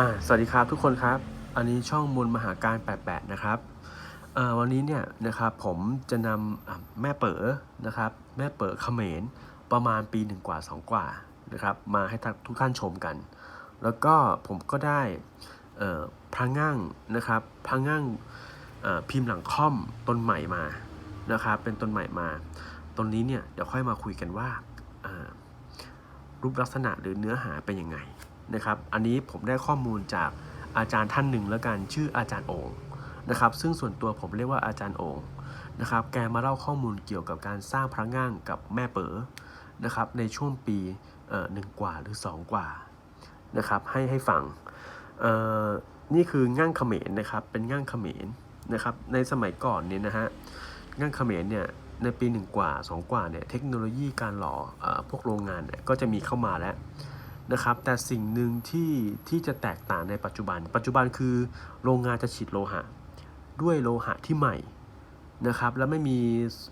อ่าสวัสดีครับทุกคนครับ อันนี้ช่องมนมหาการ 88 นะครับวันนี้เนี่ยนะครับผมจะนำแม่เป๋อนะครับแม่เป๋อเขมรประมาณปีหนึ่งกว่าสองกว่านะครับมาให้ทุกท่านชมกัน แล้วก็ผมก็ได้พระงั่งนะครับพระงั่งพิมพ์หลังค่อมต้นใหม่มานะครับเป็นต้นใหม่มาต้นนี้เนี่ยเดี๋ยวค่อยมาคุยกันว่ารูปลักษณะหรือเนื้อหาเป็นยังไง นะครับ อันนี้ผมได้ข้อมูลจากอาจารย์ท่านหนึ่งแล้วกันชื่ออาจารย์โองนะครับ ซึ่งส่วนตัวผมเรียกว่าอาจารย์โองนะครับ แกมาเล่าข้อมูลเกี่ยวกับการสร้างพระง่างกับแม่เป๋อนะครับ ในช่วงปีหนึ่งกว่าหรือ 2 กว่านะครับ ให้ให้ฟังนี่คือง่างเขมรนะครับ เป็นง่างเขมรนะครับ ในสมัยก่อนเนี่ยนะฮะง่างเขมรเนี่ยในปีหนึ่งกว่าสองกว่าเนี่ยเทคโนโลยีการหล่อเอ่อพวกโรงงานเนี่ยก็จะมีเข้ามาแล้ว นะครับ แต่สิ่งหนึ่งที่ที่จะแตกต่างในปัจจุบัน ปัจจุบันคือโรงงานจะฉีดโลหะ ด้วยโลหะที่ใหม่นะครับ และไม่มี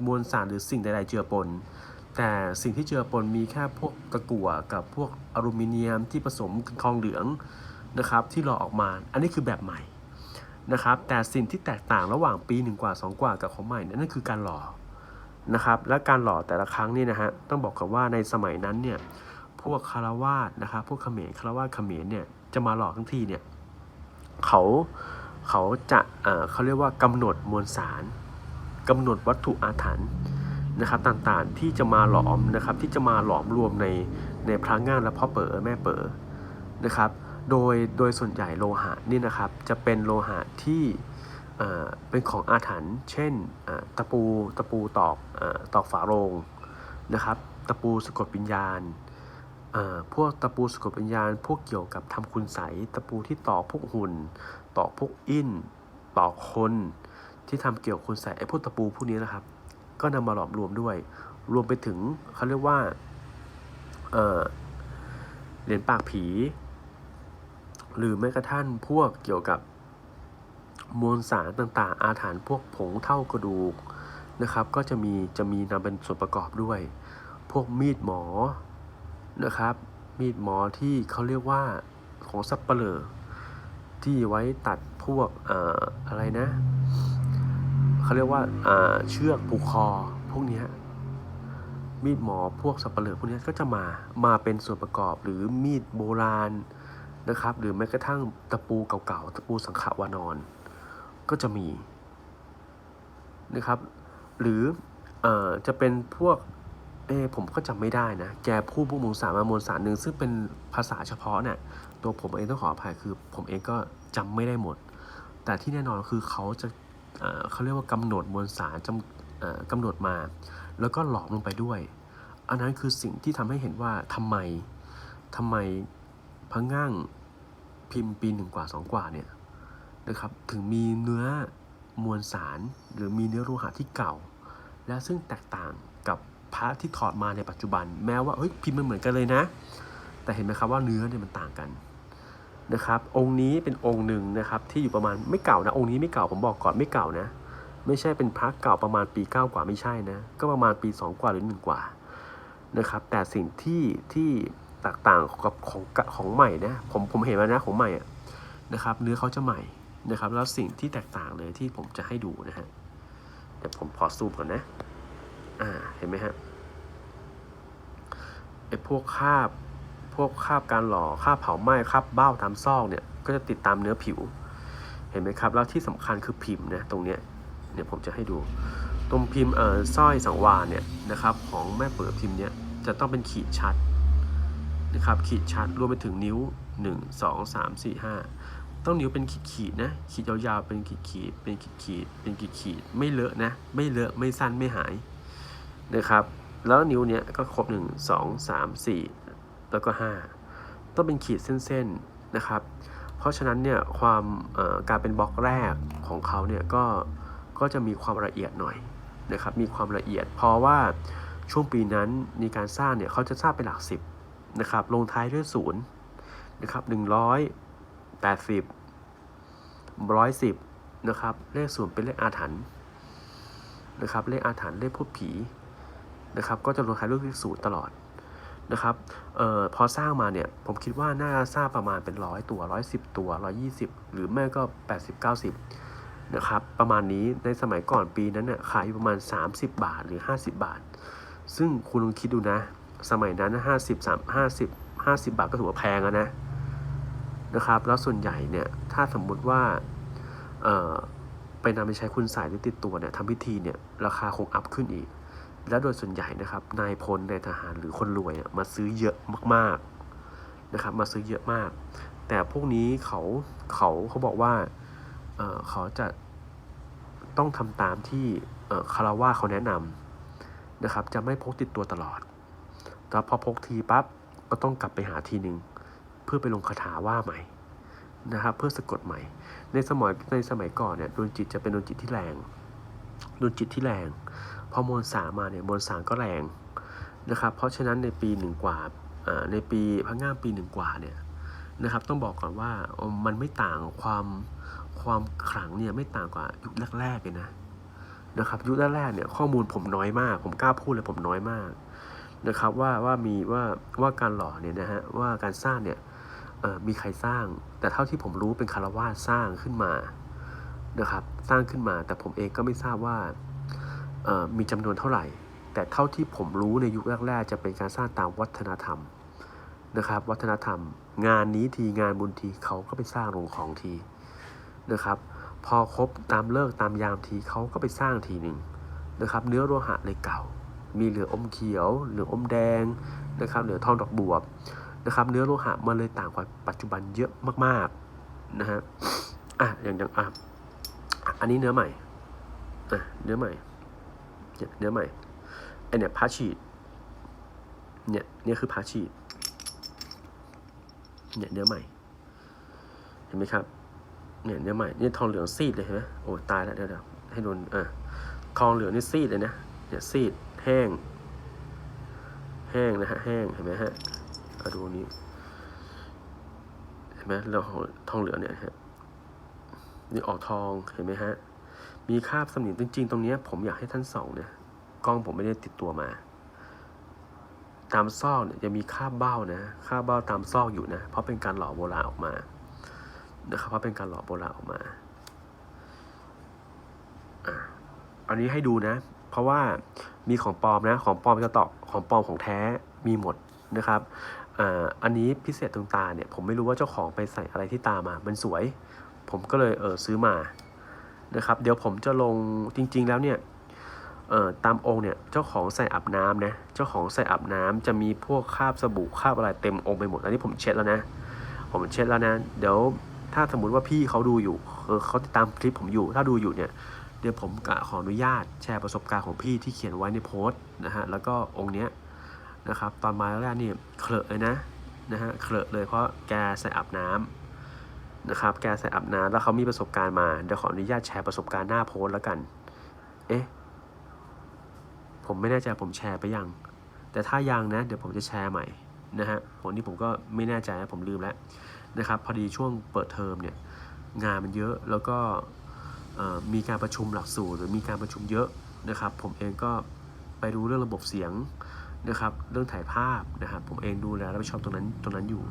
มวลสารหรือสิ่งใดๆเจือปน แต่สิ่งที่เจือปนมีแค่พวกตะกั่วกับพวกอลูมิเนียมที่ผสมทองเหลืองนะครับ ที่หล่อออกมา อันนี้คือแบบใหม่นะครับ แต่สิ่งที่แตกต่างระหว่างปีหนึ่งกว่า2กว่ากับของใหม่นั่นคือการหล่อนะครับ และการหล่อแต่ละครั้งนี่นะฮะต้องบอกกันว่าในสมัยนั้นเนี่ย วกคารวาสนะครับพวกเขมรคารวาสเขมรเนี่ยจะมาหลอกทั้งทีเนี่ยเขาเขาจะเอ่อเขาเรียกว่ากำหนดมวลสารกำหนดวัตถุอาถรรพ์นะครับต่างๆที่จะมาหลอมนะครับที่จะมาหลอมรวมในในพระง่านและพ่อเป๋อแม่เป๋อนะครับ โดยโดยส่วนใหญ่โลหะนี่นะครับจะเป็นโลหะที่เป็นของอาถรรพ์เช่นตะปูตะปูตอกอตอกฝาโลงนะครับ ตะปูสะกดวิญญาณ พวกตะปูสะกดวิญญาณ พวกเกี่ยวกับทำคุณใสตะปูที่ต่อพวกหุ่นต่อพวกอินต่อคนที่ทำเกี่ยวกับคุณใสไอ้พวกตะปูพวกนี้นะครับ ก็นำมาหลอมรวมด้วย รวมไปถึงเขาเรียกว่าเอ่อเหรียญปากผี หรือแม้กระทั่งพวกเกี่ยวกับมวลสารต่างๆ อาถรรพ์พวกผงเท่ากระดูกนะครับ ก็จะมีจะมีนำเป็นส่วนประกอบด้วย พวกมีดหมอ นะครับ มีดหมอที่เขาเรียกว่าของสับเปลือที่ไว้ตัดพวกออะไรนะเขาเรียกว่าเชือกผูกคอพวกนี้มีดหมอพวกสับเปลือพวกนี้ก็จะมามาเป็นส่วนประกอบหรือมีดโบราณนะครับ หรือแม้กระทั่งตะปูเก่าๆตะปูสังขวานอนก็จะมีนะครับ หรืออจะเป็นพวก เออผมก็จำไม่ได้นะ แกพูดพวกมูลสารมามวลสารหนึ่งซึ่งเป็นภาษาเฉพาะเนี่ยตัวผมเองต้องขออภัยคือ ผมเองก็จำไม่ได้หมด แต่ที่แน่นอนคือเขาจะเขาเรียกว่ากำหนดมวลสารจำกำหนดมา แล้วก็หลอมลงไปด้วย อันนั้นคือสิ่งที่ทำให้เห็นว่าทำไมทำไมพังง่างพิมพ์ปีหนึ่งกว่าสองกว่าเนี่ยนะครับถึงมีเนื้อมวลสารหรือมีเนื้อโลหะที่เก่า และซึ่งแตกต่างกับ พระที่ถอดมาในปัจจุบัน แม้ว่าเฮ้ยพิมพ์มันเหมือนกันเลยนะ แต่เห็นไหมครับว่าเนื้อเนี่ยมันต่างกันนะครับ องค์นี้เป็นองค์หนึ่งนะครับที่อยู่ประมาณไม่เก่านะ องค์นี้ไม่เก่าผมบอกก่อนไม่เก่านะ ไม่ใช่เป็นพระเก่าประมาณปีเก้ากว่าไม่ใช่นะ ก็ประมาณปีสองกว่าหรือหนึ่งกว่านะครับ แต่สิ่งที่ที่แตกต่างกับของของใหม่นะผมผมเห็นแล้วนะของใหม่อะนะครับ เนื้อเขาจะใหม่นะครับ แล้วสิ่งที่แตกต่างเลยที่ผมจะให้ดูนะฮะเดี๋ยวผมพอซูมก่อนนะ อ่า เห็นไหมฮะ ไอ้พวกคราบพวกคราบการหล่อคราบเผาไหม้คราบเบ้าตามซอกเนี่ยก็จะติดตามเนื้อผิว เห็นไหมครับ แล้วที่สำคัญคือพิมพ์นะตรงเนี้ยเดี๋ยวผมจะให้ดู ตรงพิมพ์เอ่อสร้อยสังวาเนี่ยนะครับของแม่เปิดพิมพ์เนี่ยจะต้องเป็นขีดชัดนะครับขีดชัดรวมไปถึงนิ้ว 1 2 3 4 5 ต้องนิ้วเป็นขีดขีดๆนะขีดยาวๆเป็นขีดขีดๆเป็นขีดขีดๆเป็นขีดขีดๆไม่เลอะนะไม่เลอะไม่สั้นไม่หายนะครับ แล้วนิ้วเนี้ยก็ครบ 1 2 3 4 แล้วก็ 5 ต้องเป็นขีดเส้นๆนะครับ เพราะฉะนั้นเนี่ยความการเป็นบล็อกแรกของเขาเนี่ยก็ก็จะมีความละเอียดหน่อยนะครับ มีความละเอียด เพราะว่าช่วงปีนั้นในการสร้างเนี่ยเขาจะสร้างเป็นหลักสิบนะครับ ลงท้ายด้วยศูนย์นะครับหนึ่งร้อยแปดสิบร้อยสิบนะครับ เลขศูนย์เป็นเลขอาถรรพ์นะครับ เลขอาถรรพ์เลขพูดผี นะครับก็จะลงท้ายด้วยเลขศูนย์ตลอดนะครับเอ่อพอสร้างมาเนี่ยผมคิดว่าน่าสร้างประมาณเป็นร้อยตัวร้อยสิบตัวร้อยี่สิบหรือไม่ก็แปดสิบเก้าสิบนะครับประมาณนี้ในสมัยก่อนปีนั้นเนี่ยขายอยู่ประมาณ 30 บาทหรือ 50 บาท ซึ่งคุณลองคิดดูนะ สมัยนั้นห้าสิบสามห้าสิบห้าสิบาทก็ถือว่าแพงแล้วนะนะครับ แล้วส่วนใหญ่เนี่ยถ้าสมมุติว่าเอ่อไปนำไปใช้คุณสายหรือติดตัวเนี่ยทำพิธีเนี่ยราคาคงอัพขึ้นอีก แล้วโดยส่วนใหญ่นะครับนายพลนายทหารหรือคนรวยมาซื้อเยอะมากๆนะครับ มาซื้อเยอะมาก แต่พวกนี้เขาเขาเขาบอกว่าเเขาจะต้องทำตามที่คาราวะเขาแนะนำนะครับ จะไม่พกติดตัวตลอดแล้วพอพกทีปั๊บก็ต้องกลับไปหาทีหนึ่งเพื่อไปลงคาถาว่าใหม่นะครับเพื่อสะกดใหม่ ในสมัยในสมัยก่อนเนี่ยดวงจิตจะเป็นดวงจิตที่แรงดวงจิตที่แรง พอมวลสารมาเนี่ยมวลสารก็แรงนะครับ เพราะฉะนั้นในปีหนึ่งกว่าในปีพังงามปีหนึ่งกว่าเนี่ยนะครับ ต้องบอกก่อนว่ามันไม่ต่างความความขลังเนี่ยไม่ต่างกว่ายุคแรกๆเลยนะนะครับยุคแรกๆเนี่ยข้อมูลผมน้อยมาก ผมกล้าพูดเลยผมน้อยมากนะครับว่าว่ามีว่าว่าการหล่อเนี่ยนะฮะว่าการสร้างเนี่ยมีใครสร้าง แต่เท่าที่ผมรู้เป็นคารวาสสร้างขึ้นมานะครับ สร้างขึ้นมาแต่ผมเองก็ไม่ทราบว่า มีจำนวนเท่าไหร่ แต่เท่าที่ผมรู้ในยุคแรกๆจะเป็นการสร้างตามวัฒนธรรมนะครับ วัฒนธรรม งานนี้ทีงานบุญทีเขาก็ไปสร้างโรงของทีนะครับ พอครบตามเลิกตามยามทีเขาก็ไปสร้างทีหนึ่งนะครับ เนื้อโลหะเลยเก่า มีเหลืออมเขียว เหลืออมแดงนะครับ เหลือทองดอกบวบนะครับเนื้อโลหะมันเลยต่างกว่าปัจจุบันเยอะมากๆนะฮะอะอย่างอย่างอะอันนี้เนื้อใหม่อะเนื้อใหม่ เนี่ยเนื้อใหม่ไอเนี่ยพาชีดเนี่ยเนี่ยคือพาชีดเนี่ยเนื้อใหม่ เห็นไหมครับเนี่ยเนื้อใหม่เนี่ยทองเหลืองซีดเลยเห็นไหมโอ้ตายแล้วเดี๋ยวเดี๋ยวให้โดนอะทองเหลืองนี่ซีดเลยนะเนี่ยซีดแห้ง แห้งนะฮะแห้งเห็นไหมฮะเอาดูนี้เห็นไหมเราทองเหลืองเนี่ยฮะนี่ออกทองเห็นไหมฮะ มีคราบสนิมจริง ๆ ตรงนี้ผมอยากให้ท่านส่องเนี่ยกล้องผมไม่ได้ติดตัวมา ตามซอกเนี่ยจะมีคราบเบ้านะคราบเบ้าตามซอกอยู่นะ เพราะเป็นการหล่อโบราณออกมานะครับเพราะเป็นการหล่อโบราณออกมาอันนี้ให้ดูนะ เพราะว่ามีของปลอมนะของปลอมจะตอกของปลอมของแท้มีหมดนะครับอ,อันนี้พิเศษตรงตาเนี่ยผมไม่รู้ว่าเจ้าของไปใส่อะไรที่ตามา มันสวย ผมก็เลยเออซื้อมา นะครับ เดี๋ยวผมจะลงจริง ๆ แล้วเนี่ยตามองค์เนี่ยเจ้าของใส่อาบน้ำนะเจ้าของใส่อาบน้ำจะมีพวกคราบสบู่คราบอะไรเต็มองค์ไปหมดอันนี้ผมเช็ดแล้วนะ ผมเช็ดแล้วนะ เดี๋ยวถ้าสมมติว่าพี่เขาดูอยู่เออเขาติดตามคลิปผมอยู่ ถ้าดูอยู่เนี่ยเดี๋ยวผมขออนุญาตแชร์ประสบการณ์ของพี่ที่เขียนไว้ในโพสต์นะฮะแล้วก็องค์เนี้ยนะครับตอนมาแรกๆนี่เคลอะเลยนะนะฮะเคลอะเลยเพราะแกใส่อาบน้ำ นะครับ แกใส่อาบน้ำแล้วเขามีประสบการณ์มา เดี๋ยวขออนุญาตแชร์ประสบการณ์หน้าโพสแล้วกัน เอ๊ะ ผมไม่แน่ใจผมแชร์ไปยัง แต่ถ้ายังนะ เดี๋ยวผมจะแชร์ใหม่นะฮะผมนี่ผมก็ไม่แน่ใจนะผมลืมแล้วนะครับ พอดีช่วงเปิดเทอมเนี่ย งานมันเยอะ แล้วก็มีการประชุมหลักสูตรหรือมีการประชุมเยอะนะครับ ผมเองก็ไปดูเรื่องระบบเสียงนะครับ เรื่องถ่ายภาพนะครับ ผมเองดูแลรับผิดชอบตรงนั้นตรงนั้นอยู่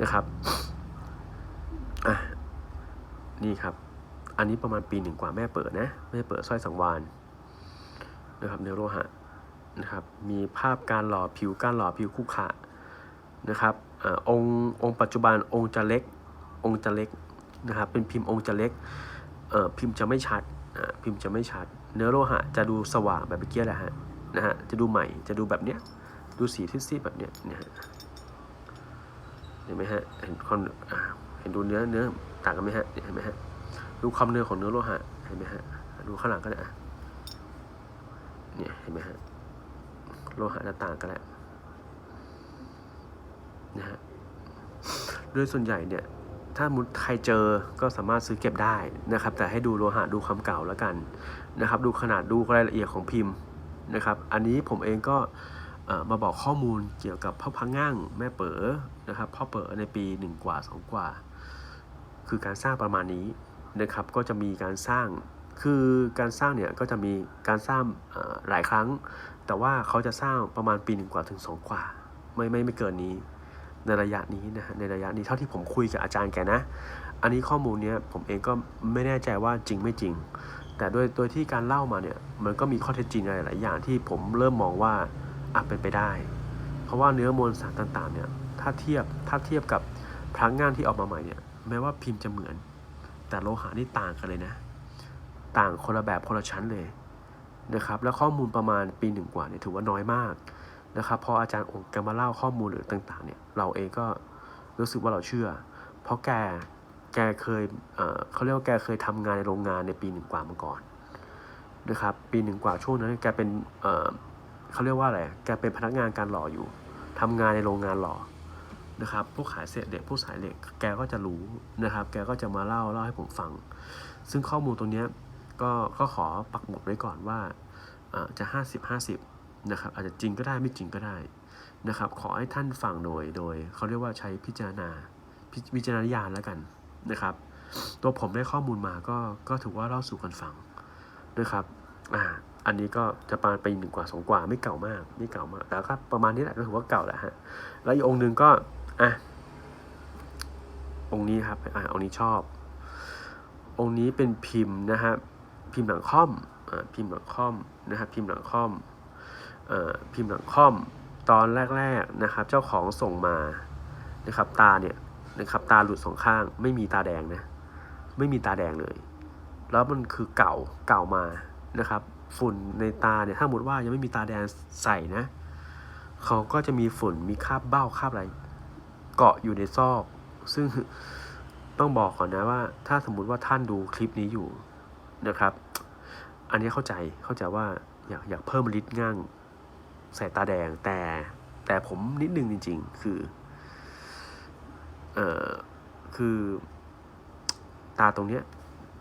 นะครับ นี่ครับ อันนี้ประมาณปีหนึ่งกว่าแม่เปิดนะ แม่เปิดสร้อยสังวานนะครับเนื้อโลหะนะครับ มีภาพการหล่อผิวการหล่อผิวคู่ขะนะครับอาองค์องค์ปัจจุบันองค์จะเล็กองค์จะเล็กนะครับ เป็นพิมพ์องค์จะเล็กเอ่อพิมพ์จะไม่ชัดอ่าพิมพ์จะไม่ชัด เนื้อโลหะจะดูสว่างแบบเมื่อกี้แหละฮะนะฮะจะดูใหม่จะดูแบบเนี้ยดูสีซีดๆแบบเนี้ยเนี่ยฮะเห็นไหมฮะเห็นคนอ่าเห็นดูเนื้อเนื้อ ต่างกันไหมฮะเห็นไหมฮะดูความเนื้อของเนื้อโลหะเห็นไหมฮะดูข้างหลังก็ได้เนี่ยเห็นไหมฮะโลหะจะต่างกันแหละนะฮะโดยส่วนใหญ่เนี่ยถ้ามุดใครเจอก็สามารถซื้อเก็บได้นะครับ แต่ให้ดูโลหะดูความเก่าแล้วกันนะครับ ดูขนาดดูรายละเอียดของพิมพ์นะครับ อันนี้ผมเองก็มาบอกข้อมูลเกี่ยวกับพ่อพังง่างแม่เป๋อนะครับพ่อเป๋อในปีหนึ่งกว่าสองกว่า คือการสร้างประมาณนี้นะครับ ก็จะมีการสร้างคือการสร้างเนี่ยก็จะมีการสร้างหลายครั้ง แต่ว่าเขาจะสร้างประมาณปีหนึ่งกว่าถึงสองกว่า ไม่ไม่ไม่เกินนี้ในระยะนี้นะฮะในระยะนี้เท่าที่ผมคุยกับอาจารย์แกนะ อันนี้ข้อมูลเนี้ยผมเองก็ไม่แน่ใจว่าจริงไม่จริง แต่โดยโดยที่การเล่ามาเนี่ยมันก็มีข้อเท็จจริงอะไรหลายอย่างที่ผมเริ่มมองว่าอาจเป็นไปได้ เพราะว่าเนื้อมวลสารต่างๆเนี่ยถ้าเทียบถ้าเทียบกับพลังงานที่ออกมาใหม่เนี่ย แม้ว่าพิมพ์จะเหมือน แต่โลหะนี่ต่างกันเลยนะ ต่างคนละแบบคนละชั้นเลยนะครับ แล้วข้อมูลประมาณปีหนึ่งกว่าเนี่ยถือว่าน้อยมากนะครับพออาจารย์องค์แกมาเล่าข้อมูลหรือต่างๆ เนี่ยเราเองก็รู้สึกว่าเราเชื่อ เพราะแกแกเคยเเขาเรียกว่าแกเคยทำงานในโรงงานในปีหนึ่งกว่ามาก่อนนะครับปีหนึ่งกว่าช่วงนั้นแกเป็นเเขาเรียกว่าอะไรแกเป็นพนักงานการหล่ออยู่ทำงานในโรงงานหล่อ นะครับพวกขายเศษเหล็กพวกสายเหล็กแกก็จะรู้นะครับ แกก็จะมาเล่าเล่าให้ผมฟัง ซึ่งข้อมูลตรงนี้ก็ก็ขอปักหมุดไว้ก่อนว่าเอ่อจะ 50 50นะครับอาจจะจริงก็ได้ไม่จริงก็ได้นะครับขอให้ท่านฟังโดยโดยเขาเรียกว่าใช้พิจารณาพิวิจารณญาณแล้วกันนะครับ ตัวผมได้ข้อมูลมาก็ก็ถือว่าเล่าสู่กันฟังนะครับอ่าอันนี้ก็จะประมาณปีหนึ่งกว่าสองกว่าไม่เก่ามากไม่เก่ามากแต่ก็ประมาณนี้แหละก็ถือว่าเก่าแหละฮะแล้วอีกองค์หนึ่งก็ อะองค์นี้ครับอะองค์นี้ชอบ องค์นี้เป็นพิมพ์นะฮะพิมพ์หลังค่อมอ่าพิมพ์หลังค่อมนะครับพิมพ์หลังค่อมเอ่อพิมพ์หลังค่อม ตอนแรกๆนะครับ เจ้าของส่งมานะครับ ตาเนี่ยนะครับตาหลุดสองข้าง ไม่มีตาแดงนะไม่มีตาแดงเลย แล้วมันคือเก่าเก่ามานะครับ ฝุ่นในตาเนี่ยถ้าสมมติว่ายังไม่มีตาแดงใส่นะเขาก็จะมีฝุ่นมีคราบเบ้าคราบอะไร เกาะอยู่ในซอก ซึ่งต้องบอกก่อนนะว่า ถ้าสมมุติว่าท่านดูคลิปนี้อยู่นะครับ อันนี้เข้าใจเข้าใจว่าอยากอยากเพิ่มฤทธิ์ง่างใส่ตาแดงแต่แต่ผมนิดนึงจริง ๆ คือเอ่อคือตาตรงเนี้ย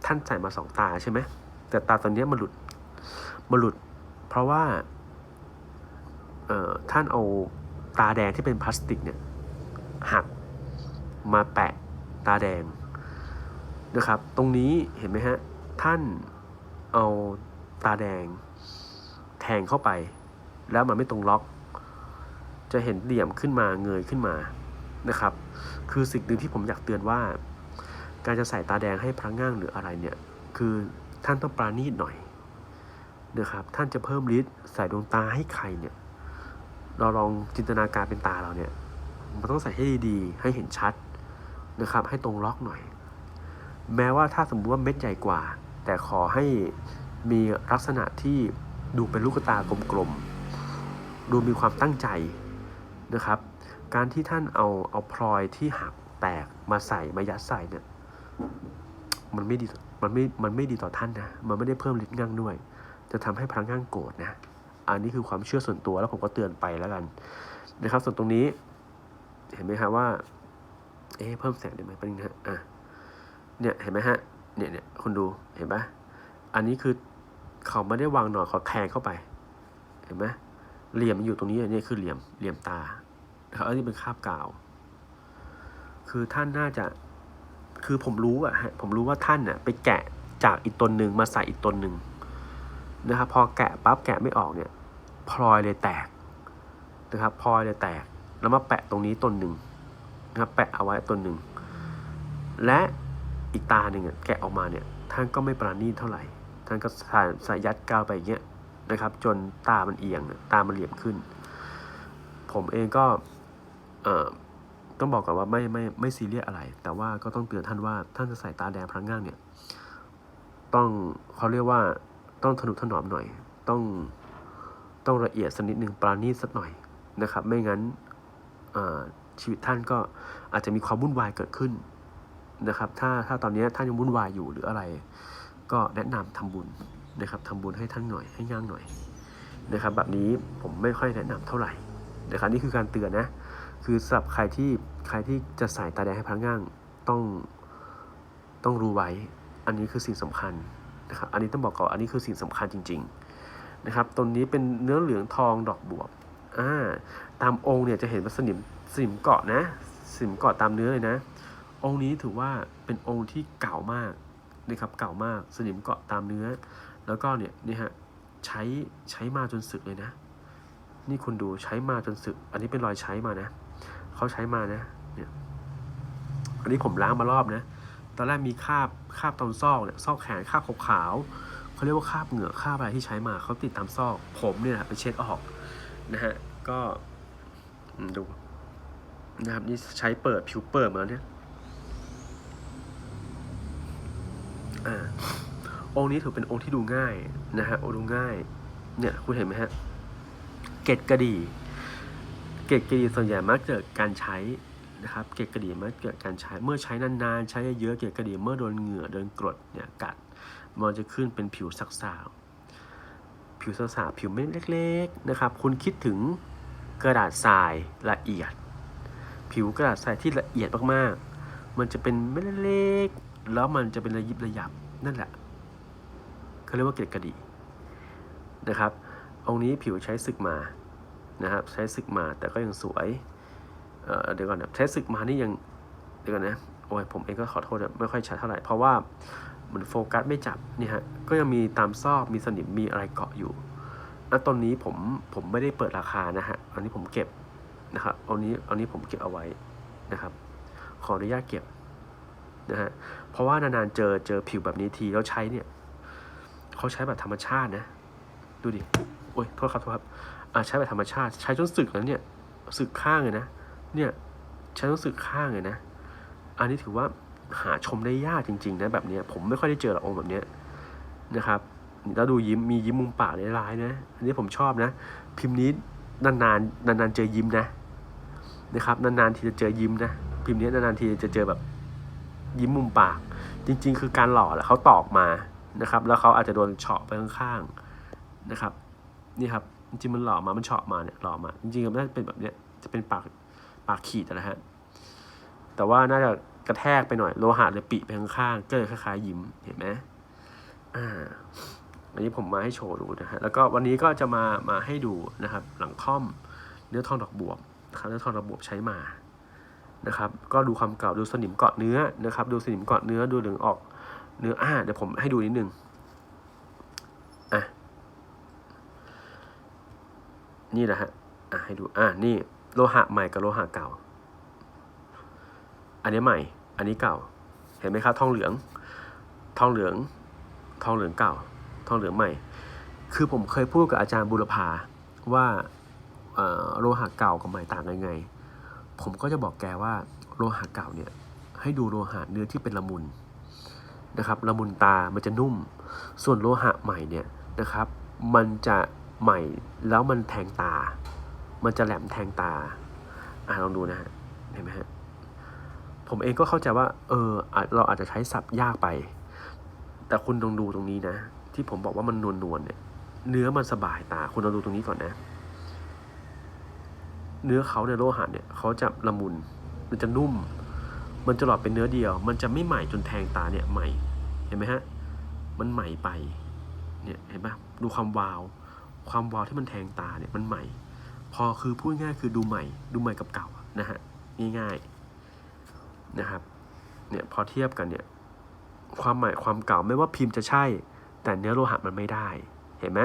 ท่านใส่มาสองตาใช่ไหมแต่ตาตรงเนี้ยมันหลุดมันหลุด เพราะว่าเอ่อท่านเอาตาแดงที่เป็นพลาสติกเนี่ย หักมาแปะตาแดงนะครับ ตรงนี้เห็นไหมฮะ ท่านเอาตาแดง แทงเข้าไป แล้วมันไม่ตรงล็อก จะเห็นเหลี่ยมขึ้นมาเงยขึ้นมานะครับ คือสิ่งหนึ่งที่ผมอยากเตือนว่า การจะใส่ตาแดงให้พระง่างหรืออะไรเนี่ย คือท่านต้องปราณีตหน่อยนะครับ ท่านจะเพิ่มฤทธิ์ใส่ดวงตาให้ใครเนี่ย เราลองจินตนาการเป็นตาเราเนี่ย มันต้องใส่ให้ดีๆ ให้เห็นชัดนะครับ ให้ตรงล็อกหน่อย แม้ว่าถ้าสมมติว่าเม็ดใหญ่กว่า แต่ขอให้มีลักษณะที่ดูเป็นลูกตากลมๆ ดูมีความตั้งใจนะครับ การที่ท่านเอาเอาพลอยที่หักแตกมาใส่มายัดใส่เนี่ยมันไม่ดีมันไม่มันไม่ดีต่อท่านนะมันไม่ได้เพิ่มฤทธิ์งั่งด้วย จะทำให้พลังงั่งโกรธนะอันนี้คือความเชื่อส่วนตัวแล้วผมก็เตือนไปแล้วกันนะครับ ส่วนตรงนี้ เห็นไหมฮะว่า เอ๊ะเพิ่มแสงได้ไหมเป็นงฮะอะเนี่ยเห็นไหมฮะเนี่ยเนี่ยคุณดูเห็นปะอันนี้คือเขาไม่ได้วางหนอนเขาแทงเข้าไป เห็นไหมเหลี่ยมมันอยู่ตรงนี้อันนี้คือเหลี่ยมเหลี่ยมตานะครับอันนี้เป็นคาบกาว คือท่านน่าจะ คือผมรู้อะฮะผมรู้ว่าท่านน่ะไปแกะจากอีกตนหนึ่งมาใส่อีกตนหนึ่งนะครับพอแกะปั๊บแกะไม่ออกเนี่ยพลอยเลยแตกนะครับพลอยเลยแตก แล้วมาแปะตรงนี้ตนหนึ่งนะครับแปะเอาไว้ตนหนึ่ง และอีกตาหนึ่งแกะออกมาเนี่ยท่านก็ไม่ประณีตเท่าไหร่ ท่านก็ใส่ใส่ยัดกาวไปอย่างเงี้ยนะครับ จนตามันเอียงตามันเหลี่ยมขึ้น ผมเองก็ต้องบอกก่อนว่าไม่ไม่ไม่ซีเรียสอะไร แต่ว่าก็ต้องเตือนท่านว่าท่านจะใส่ตาแดงพลังง่างเนี่ย ต้องเขาเรียกว่าต้องทนุถนอมหน่อย ต้องต้องละเอียดสักนิดหนึ่งปราณีตสักหน่อยนะครับ ไม่งั้น ชีวิตท่านก็อาจจะมีความวุ่นวายเกิดขึ้นนะครับ ถ้าถ้าตอนนี้ท่านยังวุ่นวายอยู่หรืออะไร ก็แนะนำทำบุญนะครับทำบุญให้ท่านหน่อยให้ย่างหน่อยนะครับ แบบนี้ผมไม่ค่อยแนะนำเท่าไหร่นะครับนี่คือการเตือนนะ คือสำหรับใครที่ใครที่จะใส่ตาแดงให้พระง่างต้องต้องรู้ไว้ อันนี้คือสิ่งสำคัญนะครับ อันนี้ต้องบอกก่อน อันนี้คือสิ่งสำคัญจริง ๆ นะครับ ตรงนี้เป็นเนื้อเหลืองทองดอกบวบ อ่าตามองค์เนี่ยจะเห็นว่าสนิมสนิมเกาะนะสนิมเกาะตามเนื้อเลยนะ องค์นี้ถือว่าเป็นองค์ที่เก่ามากนะครับเก่ามากสนิมเกาะตามเนื้อ แล้วก็เนี่ยนี่ฮะใช้ใช้มาจนสึกเลยนะ นี่คุณดูใช้มาจนสึก อันนี้เป็นรอยใช้มานะเขาใช้มานะเนี่ยอันนี้ผมล้างมารอบนะตอนแรกมีคราบคราบตรงซอกเนี่ยซอกแขนคราบขาวๆเขาเรียกว่าคราบเหงื่อคราบอะไรที่ใช้มาเขาติดตามซอก ผมเนี่ยไปเช็ดออก นะฮะ ก็ดูนะครับนี่ใช้เปิดผิวเปิดมาแล้วเนี่ยอ่าองค์นี้ถือเป็นองค์ที่ดูง่ายนะฮะโอดูง่าย เนี่ยคุณเห็นไหมฮะ เกล็ดกระดี่ เกล็ดกระดี่ส่วนใหญ่มักเกิดการใช้นะครับ เกล็ดกระดี่มักเกิดการใช้ เมื่อใช้นานๆ ใช้เยอะๆ เกล็ดกระดี่เมื่อโดนเหงื่อโดนกรดเนี่ยกัด มันจะขึ้นเป็นผิวสักสาว ผิวสักสาวผิวเม็ดเล็กๆนะครับ คุณคิดถึงกระดาษทรายละเอียด ผิวกระดาษทรายที่ละเอียดมากๆ มันจะเป็นเม็ดเล็กๆแล้วมันจะเป็นระยิบระยับนั่นแหละเขาเรียกว่าเกล็ดกระดีนะครับองนี้ผิวใช้ศึกมานะครับ ใช้ศึกมาแต่ก็ยังสวยเเดี๋ยวก่อนนะใช้ศึกมานี่ยังเดี๋ยวก่อนนะโอ้ยผมเองก็ขอโทษไม่ค่อยชัดเท่าไหร่เพราะว่า มันโฟกัสไม่จับนี่ฮะก็ยังมีตามซอกมีสนิมมีอะไรเกาะอยู่ณตอนนี้ผมผมไม่ได้เปิดราคานะฮะอันนี้ผมเก็บนะครับอันนี้อันนี้ผมเก็บเอาไว้นะครับ ขออนุญาตเก็บนะฮะเพราะว่านานๆเจอเจอผิวแบบนี้ทีแล้วใช้เนี่ยเขาใช้แบบธรรมชาตินะ ดูดิโอ้ยโทษครับโทษครับอ่าใช้แบบธรรมชาติ ใช้จนสึกแล้วเนี่ยสึกข้างเลยนะ เนี่ยใช้จนสึกข้างเลยนะ อันนี้ถือว่า หาชมได้ยากจริง ๆ นะแบบเนี้ยผมไม่ค่อยได้เจอหรอกองค์แบบเนี้ยนะครับแล้วดูยิ้มมียิ้มมุมปากร้ายๆนะอันนี้ผมชอบนะ พิมพ์นี้นานๆนานๆเจอยิ้มนะนะครับนานๆทีจะเจอยิ้มนะพิมพ์นี้นานๆทีจะเจอแบบยิ้มมุมปาก จริง ๆ คือการหล่อแหละเขาตอกมานะครับ แล้วเขาอาจจะโดนเฉาะไปข้างๆนะครับ นี่ครับจริงๆมันหล่อมา มันเฉาะมาเนี่ยหล่อมา จริงๆมันน่าจะเป็นแบบเนี้ยจะเป็นปากปากขีดนะฮะแต่ว่าน่าจะ กระแทกไปหน่อยโลหะเลยปิไปข้างๆก็เลยคล้ายๆยิ้มเห็นไหมอ่าอันนี้ผมมาให้โชว์ดูนะฮะแล้วก็วันนี้ก็จะมามาให้ดูนะครับ หลังค่อมเนื้อทองดอกบวบนะครับเนื้อทองดอกบวบใช้มานะครับ ก็ดูความเก่าดูสนิมเกาะเนื้อนะครับ ดูสนิมเกาะเนื้อดูเหลืองออกเนื้ออ่าเดี๋ยวผมให้ดูนิดนึงอะนี่แหละฮะอะให้ดูอะนี่โลหะใหม่กับโลหะเก่า อันนี้ใหม่ อันนี้เก่า เห็นไหมครับทองเหลือง ทองเหลือง ทองเหลืองเก่า ทองเหลืองใหม่ คือผมเคยพูดกับอาจารย์บุรพาว่าโลหะเก่ากับใหม่ต่างกันยังไง ผมก็จะบอกแกว่าโลหะเก่าเนี่ยให้ดูโลหะเนื้อที่เป็นละมุนนะครับละมุนตา มันจะนุ่ม ส่วนโลหะใหม่เนี่ยนะครับ มันจะใหม่แล้วมันแทงตา มันจะแหลมแทงตา อะลองดูนะฮะ เห็นไหมฮะ ผมเองก็เข้าใจว่า เออเราอาจจะใช้ศัพท์ยากไป แต่คุณลองดูตรงนี้นะ ที่ผมบอกว่ามันนวลนวลๆเนี่ย เนื้อมันสบายตา คุณลองดูตรงนี้ก่อนนะ เนื้อเขาเนี่ยโลหะเนี่ยเขาจะละมุน มันจะนุ่ม มันจะหลอดเป็นเนื้อเดียว มันจะไม่ใหม่จนแทงตาเนี่ยใหม่ เห็นไหมฮะ มันใหม่ไป เนี่ยเห็นปะดูความวาว ความวาวที่มันแทงตาเนี่ยมันใหม่ พอคือพูดง่ายคือดูใหม่ ดูใหม่กับเก่านะฮะง่ายๆ นะครับเนี่ยพอเทียบกันเนี่ยความใหม่ความเก่าไม่ว่าพิมพ์จะใช่ แต่เนื้อโลหะมันไม่ได้ เห็นไหม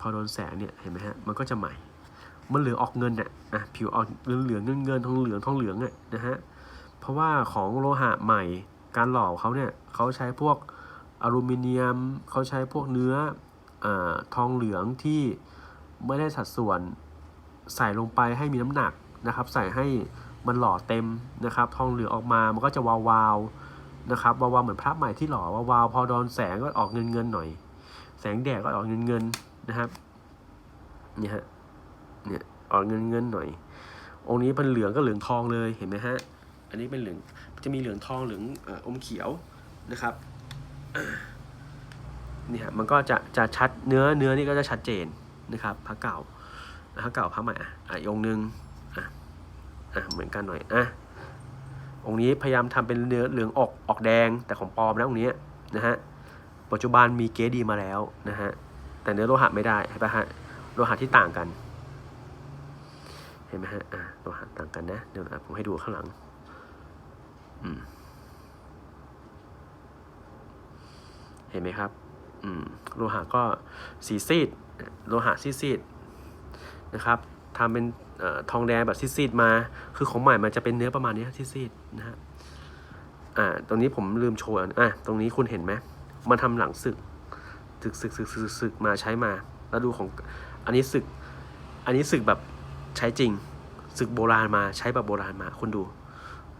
พอโดนแสงเนี่ยเห็นไหมฮะมันก็จะใหม่ มันเหลืองออกเงินเนี่ยอะผิวออกเหลืองเงินเงินทองเหลืองทองเหลืองเนี่ยนะฮะเพราะว่าของโลหะใหม่การหล่อเขาเนี่ยเขาใช้พวกอลูมิเนียมเขาใช้พวกเนื้ออทองเหลืองที่ไม่ได้สัดส่วนใส่ลงไปให้มีน้ำหนัก นะครับ ใส่ให้มันหล่อเต็มนะครับ ทองเหลืองออกมามันก็จะวาวๆนะครับวาวๆเหมือนพระใหม่ที่หล่อวาวๆพอโดนแสงก็ออกเงินเงินหน่อย แสงแดดก็ออกเงินเงินนะครับเนี่ยฮะเนี่ยออกเงินเงินหน่อย องค์นี้เป็นเหลืองก็เหลืองทองเลยเห็นไหมฮะอันนี้เป็นเหลืองจะมีเหลืองทองเหลืองอมเขียวนะครับนี่ฮะมันก็จะจะชัดเนื้อเนื้อนี่ก็จะชัดเจนนะครับพระเก่าพระเก่าพระใหม่อะอีกองหนึ่ง อะเหมือนกันหน่อยอะองค์นี้พยายามทำเป็นเนื้อเหลืองออกออกแดงแต่ของปลอมนะองค์นี้นะฮะปัจจุบันมีเกดีมาแล้วนะฮะแต่เนื้อโลหะไม่ได้เห็นปะฮะโลหะที่ต่างกัน เห็นไหมฮะอะโลหะต่างกันนะเดี๋ยวผมให้ดูข้างหลังอืมเห็นไหมครับอืมโลหะก็สีซีดโลหะซีดนะครับทำเป็น ทองแดงแบบซีดๆมา คือของใหม่มันจะเป็นเนื้อประมาณนี้ซีดๆนะฮะอ่าตรงนี้ผมลืมโชว์อะตรงนี้คุณเห็นไหมมันทำหลังศึกศึกศึกศึกศึกศึกมาใช้มาแล้วดูของอันนี้ศึก อันนี้ศึกแบบใช้จริงศึกโบราณมาใช้แบบโบราณมาคุณดู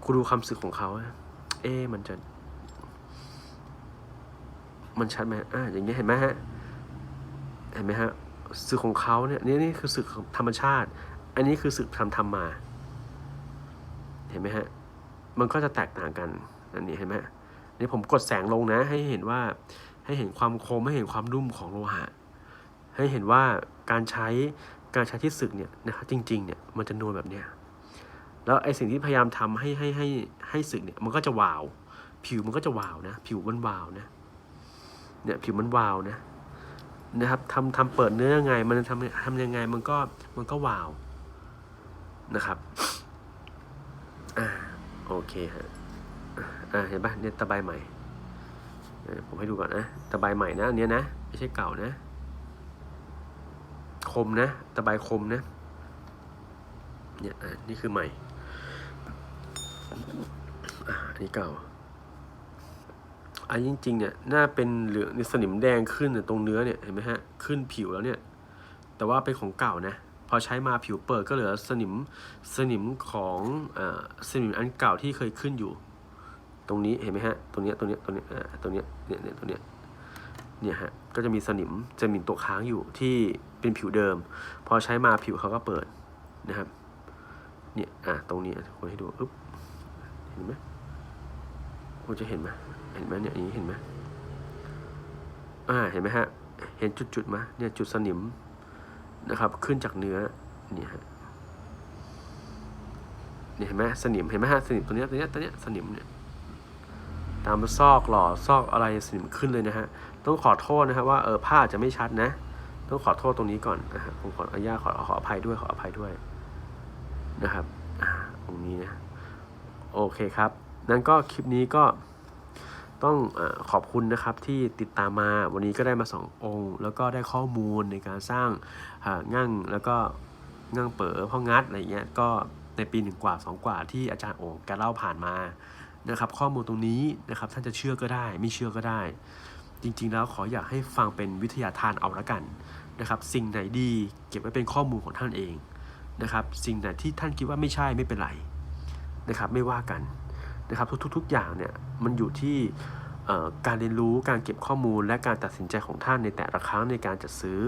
คุณดูคำศึกของเขาเอ๊มันจะ มันชัดไหมอ่าอย่างเงี้ยเห็นไหมฮะเห็นไหมฮะศึกของเขาเนี่ยนี่นี่คือศึกธรรมชาติ อันนี้คือศึกทำทำมา เห็นไหมฮะ มันก็จะแตกต่างกันอันนี้เห็นไหมนี่ผมกดแสงลงนะ ให้เห็นว่าให้เห็นความคมให้เห็นความนุ่มของโลหะ ให้เห็นว่าการใช้การใช้ที่ศึกเนี่ยนะครับจริงๆเนี่ยมันจะนวลแบบเนี้ยแล้วไอสิ่งที่พยายามทำให้ให้ให้ให้ศึกเนี่ยมันก็จะวาว ผิวมันก็จะวาวนะ ผิวมันวาวนะเนี่ยผิวมันวาวนะนะครับทำทำเปิดเนื้อยังไง มันทำทำยังไงมันก็มันก็วาว นะครับ อ่า โอเคฮะ อ่า เห็นปะเนี่ยตะไบใหม่ ผมให้ดูก่อนนะ ตะไบใหม่นะอันเนี้ยนะ ไม่ใช่เก่านะ คมนะ ตะไบคมนะ เนี่ย อ่า นี่คือใหม่ อ่า อันนี้เก่าอันจริงๆเนี่ยหน้าเป็นเหลืองสนิมแดงขึ้นเนี่ยตรงเนื้อเนี่ยเห็นไหมฮะขึ้นผิวแล้วเนี่ย แต่ว่าเป็นของเก่านะ พอใช้มาผิวเปิดก็เหลือสนิมสนิมของอสนิมอันเก่าที่เคยขึ้นอยู่ ตรงนี้เห็นไหมฮะตรงเนี้ยตรงเนี้ยตรงเนี้ยตรงเนี้ยเนี่ยเนี่ยตรงนี้เนี่ยฮะก็จะมีสนิมจะมีตัวค้างอยู่ที่เป็นผิวเดิม พอใช้มาผิวเขาก็เปิดนะครับเนี่ยอ่าตรงนี้คุณให้ดูอึ๊บเห็นไหมคุณจะเห็นไหมเห็นไหมเนี่ยอย่างนี้เห็นไหมอ่าเห็นไหมฮะเห็นจุดๆไหมเนี่ยจุดสนิม นะครับ ขึ้นจากเนื้อนี่ฮะเนี่เห็นไหมสนิมเห็นไหมฮะสนิมตัวเนี้ยตัวเนี้ยตัวเนี้ยสนิมเนี่ยตามซอกหล่อซอกอะไรสนิมขึ้นเลยนะฮะต้องขอโทษนะครับว่าเออผ้าจจะไม่ชัดนะ ต้องขอโทษตรงนี้ก่อนนะฮะผมขออนุญาตขอขออภัยด้วยขออภัยด้วยนะครับอ่าตรงนี้นะโอเคครับ นั่นก็คลิปนี้ก็ ต้องอขอบคุณนะครับที่ติดตามมาวันนี้ก็ได้มาสององค์ แล้วก็ได้ข้อมูลในการสร้างอ่างั่งแล้วก็งั่งเป๋อพ่องัดอะไรเงี้ยก็ในปีหนึ่งกว่าสองกว่าที่อาจารย์โอ่งแกเล่าผ่านมานะครับข้อมูลตรงนี้นะครับท่านจะเชื่อก็ได้ ไม่เชื่อก็ได้ จริงๆแล้วขออยากให้ฟังเป็นวิทยาทานเอาละกันนะครับสิ่งไหนดีเก็บไว้เป็นข้อมูลของท่านเองนะครับสิ่งไหนที่ท่านคิดว่าไม่ใช่ไม่เป็นไรนะครับไม่ว่ากัน นะครับทุกๆ อย่างเนี่ยมันอยู่ที่การเรียนรู้การเก็บข้อมูล และการตัดสินใจของท่านในแต่ละครั้งในการจัดซื้อ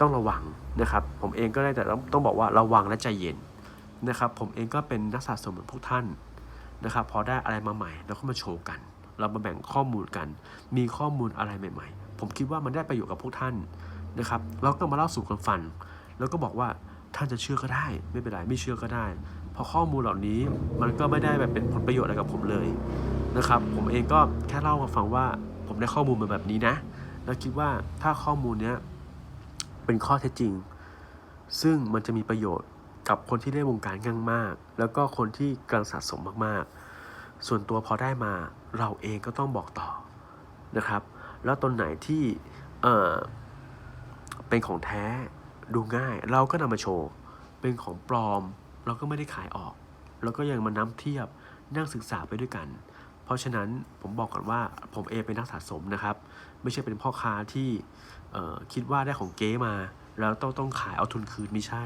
ต้องระวังนะครับ ผมเองก็ได้แต่ต้องต้องบอกว่าระวังและใจเย็นนะครับ ผมเองก็เป็นนักสะสมเหมือนพวกท่านนะครับพอได้อะไรมาใหม่เราก็มาโชว์กัน เรามาแบ่งข้อมูลกัน มีข้อมูลอะไรใหม่ๆ ผมคิดว่ามันได้ประโยชน์กับพวกท่านนะครับเราก็มาเล่าสู่กันฟังแล้วก็บอกว่าท่านจะเชื่อก็ได้ ไม่เป็นไรไม่เชื่อก็ได้ เพราะข้อมูลเหล่านี้มันก็ไม่ได้แบบเป็นผลประโยชน์อะไรกับผมเลยนะครับ ผมเองก็แค่เล่ามาฟังว่าผมได้ข้อมูลมาแบบนี้นะ แล้วคิดว่าถ้าข้อมูลเนี้ยเป็นข้อเท็จจริง ซึ่งมันจะมีประโยชน์กับคนที่ได้วงการงั่งมาก แล้วก็คนที่กำลังสะสมมากๆ ส่วนตัวพอได้มาเราเองก็ต้องบอกต่อนะครับ แล้วตนไหนที่เออเป็นของแท้ดูง่าย เราก็นำมาโชว์ เป็นของปลอม เราก็ไม่ได้ขายออกแล้วก็ยังมาน้ำเทียบนั่งศึกษาไปด้วยกัน เพราะฉะนั้นผมบอกก่อนว่าผมเองเป็นนักสะสมนะครับ ไม่ใช่เป็นพ่อค้าที่คิดว่าได้ของเก๊มา แล้วต้องต้องขายเอาทุนคืนไม่ใช่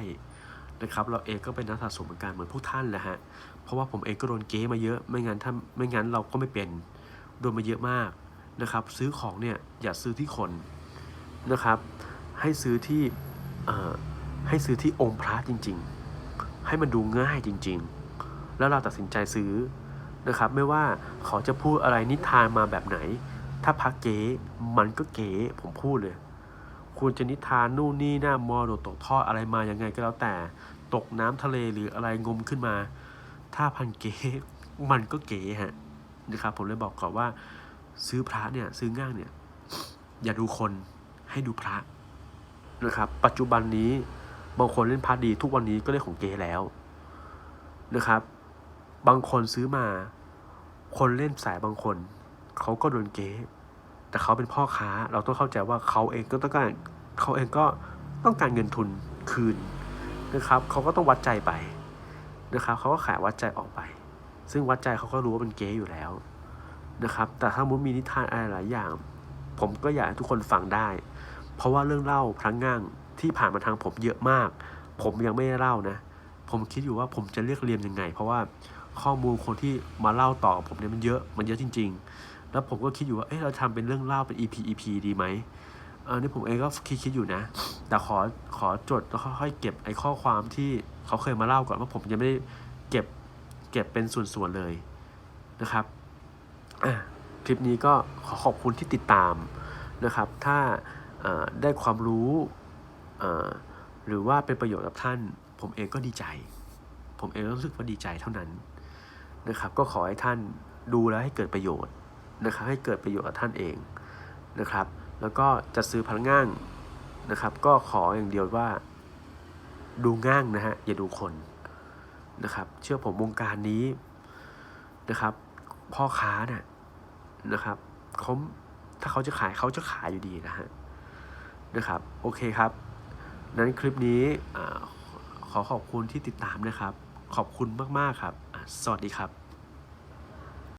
นะครับเราเองก็เป็นนักสะสมเหมือนกันเหมือนพวกท่านแหละฮะเพราะว่าผมเองก็โดนเก๊มาเยอะไม่งั้นถ้าไม่งั้นเราก็ไม่เป็นโดนมาเยอะมากนะครับ ซื้อของเนี่ยอย่าซื้อที่คนนะครับ ให้ซื้อที่ให้ซื้อที่องค์พระจริง ๆ ให้มันดูง่ายจริง ๆ แล้วเราตัดสินใจซื้อนะครับ ไม่ว่าเขาจะพูดอะไรนิทานมาแบบไหน ถ้าพักเก๋มันก็เก๋ผมพูดเลยคุณจะนิทานนู่นนี่หน้ามอโดดตกท่ออะไรมายังไงก็แล้วแต่ตกน้ำทะเลหรืออะไรงมขึ้นมา ถ้าพันเก๋มันก็เก๋ฮะนะครับผมเลยบอกก่อนว่า ซื้อพระเนี่ยซื้อง่างเนี่ย อย่าดูคนให้ดูพระนะครับ ปัจจุบันนี้ บางคนเล่นพาระดีทุกวันนี้ก็เรียกของเกแล้วนะครับ บางคนซื้อมา คนเล่นสายบางคน เขาก็โดนเก๊แต่เขาเป็นพ่อค้า เราต้องเข้าใจว่าเขาเองก็ต้องการเขาเองก็ต้องการเงินทุนคืนนะครับเขาก็ต้องวัดใจไปนะครับเขาก็ขายวัดใจออกไป ซึ่งวัดใจเขาก็รู้ว่าเป็นเก๊อยู่แล้วนะครับ แต่ถ้ามุมีนิทานอะไรหลายอย่าง ผมก็อยากให้ทุกคนฟังได้ เพราะว่าเรื่องเล่าพลังง่าง ที่ผ่านมาทางผมเยอะมาก ผมยังไม่ได้เล่านะ ผมคิดอยู่ว่าผมจะเรียกเรียงยังไง เพราะว่าข้อมูลคนที่มาเล่าต่อผมเนี่ยมันเยอะมันเยอะจริง ๆ แล้วผมก็คิดอยู่ว่าเอ๊ะเราทำเป็นเรื่องเล่าเป็น EP EP ดีไหมออนี่ผมเองก็คิดคิดอยู่นะ แต่ขอขอจดแล้วค่อยๆเก็บไอ้ข้อความที่เขาเคยมาเล่าก่อนว่าผมยังไม่ได้เก็บเก็บเป็นส่วนๆเลยนะครับคลิปนี้ก็ขอขอบคุณที่ติดตามนะครับ ถ้าได้ความรู้ หรือว่าเป็นประโยชน์กับท่าน ผมเองก็ดีใจ ผมเองรู้สึกว่าดีใจเท่านั้นนะครับ ก็ขอให้ท่านดูแล้วให้เกิดประโยชน์นะครับ ให้เกิดประโยชน์กับท่านเองนะครับ แล้วก็จะซื้อพลังงางนะครับ ก็ขออย่างเดียวว่า ดูง่างนะฮะอย่าดูคนนะครับ เชื่อผมวงการนี้นะครับ พ่อค้าน่ะนะครับเขาถ้าเขาจะขายเขาจะขายอยู่ดีนะฮะนะครับ โอเคครับ นั้นคลิปนี้อขอขอบคุณที่ติดตามนะครับ ขอบคุณมาก ๆ ครับ สวัสดีครับ